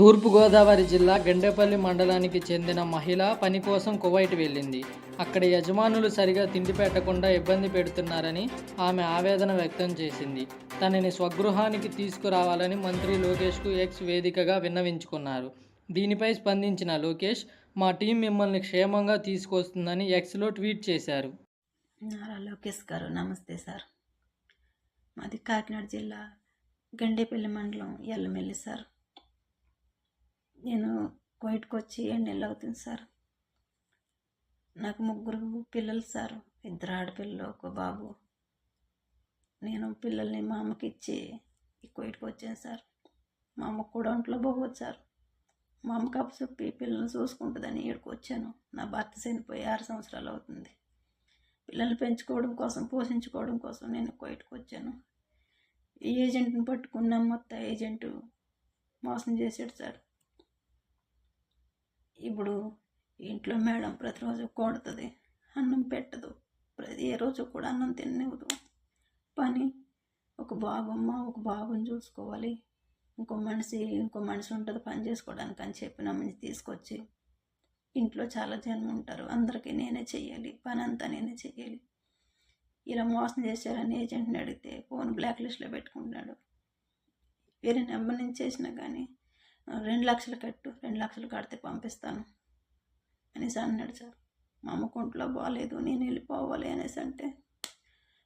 తూర్పుగోదావరి జిల్లా గండేపల్లి మండలానికి చెందిన మహిళ పని కోసం కువైట్ వెళ్ళింది. అక్కడ యజమానులు సరిగా తిండి పెట్టకుండా ఇబ్బంది పెడుతున్నారని ఆమె ఆవేదన వ్యక్తం చేసింది. తనని స్వగృహానికి తీసుకురావాలని మంత్రి లోకేష్కు ఎక్స్ వేదికగా విన్నవించుకున్నారు. దీనిపై స్పందించిన లోకేష్ మా టీం మిమ్మల్ని క్షేమంగా తీసుకొస్తుందని ఎక్స్లో ట్వీట్ చేశారు. నారా లోకేష్ గారు నమస్తే సార్. మాది కాకినాడ జిల్లా గండేపల్లి మండలం ఎల్లమెల్లి సార్. నేను కోయిట్కి వచ్చి ఏడు నెలలు అవుతుంది సార్. నాకు ముగ్గురు పిల్లలు సార్. ఇద్దరు ఆడపిల్లలు ఒక బాబు. నేను పిల్లల్ని మా అమ్మకి ఇచ్చి ఈ కోయిట్కి వచ్చాను సార్. మా అమ్మకు కూడా ఒంట్లో బాగోదు సార్. మా అమ్మకి అప్పచెప్పి పిల్లల్ని చూసుకుంటుందని ఇక్కడికి వచ్చాను నా భర్త చనిపోయి ఆరు సంవత్సరాలు అవుతుంది. పిల్లల్ని పెంచుకోవడం కోసం పోషించుకోవడం కోసం నేను కోయిట్కి వచ్చాను ఈ ఏజెంట్ని పట్టుకున్న మొత్తం ఏజెంటు మోసం చేశాడు సార్. ఇప్పుడు ఇంట్లో మేడం ప్రతిరోజు కొడుతుంది అన్నం పెట్టదు. ప్రతి ఏ రోజు కూడా అన్నం తిననివ్వదు. పని ఒక బాబమ్మ ఒక బాబుని చూసుకోవాలి. ఇంకో మనిషి ఇంకో మనిషి ఉంటుంది పని చేసుకోవడానికి అని చెప్పి మనిషి తీసుకొచ్చి ఇంట్లో చాలా జనం ఉంటారు. అందరికీ నేనే చెయ్యాలి పని అంతా నేనే చెయ్యాలి. ఇలా మోసం చేశారని ఏజెంట్ని అడిగితే ఫోన్ బ్లాక్ లిస్ట్లో పెట్టుకుంటున్నాడు. వేరే నెంబర్ నుంచి చేసినా కానీ రెండు లక్షలు కట్టు రెండు లక్షలు కడితే పంపిస్తాను అనేసి అన్నాడు సార్. మా అమ్మ కుంట్లో బాగాలేదు నేను వెళ్ళిపోవాలి అనేసి అంటే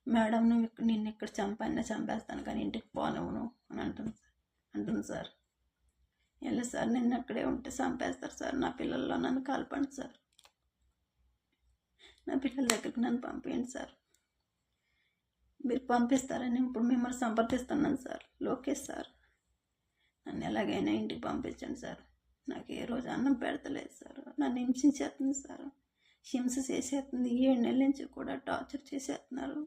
మేడం నువ్వు నిన్ను ఇక్కడ చంపానే చంపేస్తాను కానీ ఇంటికి పోనివ్వను అని అంటుంది సార్. అంటుంది సార్. వెళ్ళి సార్ నిన్ను అక్కడే ఉంటే చంపేస్తారు సార్ నా పిల్లల్లో నన్ను కలపండి సార్. నా పిల్లల దగ్గరికి నన్ను పంపించండి సార్. మీరు పంపిస్తారని ఇప్పుడు మిమ్మల్ని సంప్రదిస్తున్నాను సార్ లోకేష్ సార్. నన్ను ఎలాగైనా ఇంటికి పంపించండి సార్. నాకు ఏ రోజు అన్నం పెడతలేదు సార్. నన్ను హింసించేస్తుంది సార్. హింస చేసేస్తుంది. ఏడు నెలల నుంచి కూడా టార్చర్ చేసేస్తున్నారు.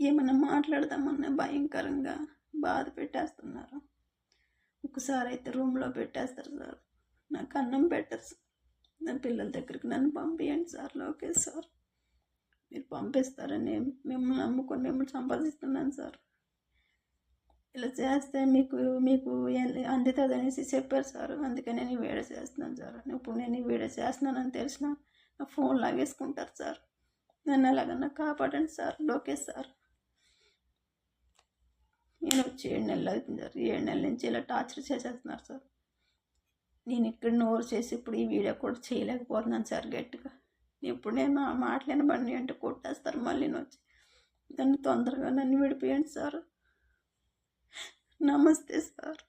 ఏమైనా మాట్లాడదామన్నా భయంకరంగా బాధ పెట్టేస్తున్నారు. ఒకసారి అయితే రూమ్లో పెట్టేస్తారు సార్. నాకు అన్నం పెట్టరు సార్. నా పిల్లల దగ్గరికి నన్ను పంపించండి సార్ లోకేష్ సార్. మీరు పంపిస్తారని మిమ్మల్ని నమ్ముకొని మిమ్మల్ని సంపాదిస్తున్నాను సార్. ఇలా చేస్తే మీకు మీకు అందుతుంది అనేసి చెప్పారు సార్ అందుకని నేను ఈ వీడియో చేస్తున్నాను సార్ ఇప్పుడు నేను ఈ వీడియో చేస్తున్నానని తెలిసిన నా ఫోన్ లాగేసుకుంటారు సార్. నన్ను ఎలాగన్నా కాపాడండి సార్ లోకేష్ సార్. నేను వచ్చి ఏడు నెలలు అవుతుంది సార్. ఏడు నెలల నుంచి ఇలా టార్చర్ చేసేస్తున్నారు సార్. నేను ఇక్కడ నోరు చేసి ఇప్పుడు ఈ వీడియో కూడా చేయలేకపోతున్నాను సార్ గట్టిగా. ఇప్పుడు నేను ఆ మాటలేని బండి అంటే కొట్టేస్తారు మళ్ళీ వచ్చి. దాన్ని తొందరగా నన్ను విడిపోయండి సార్. నమస్తే సార్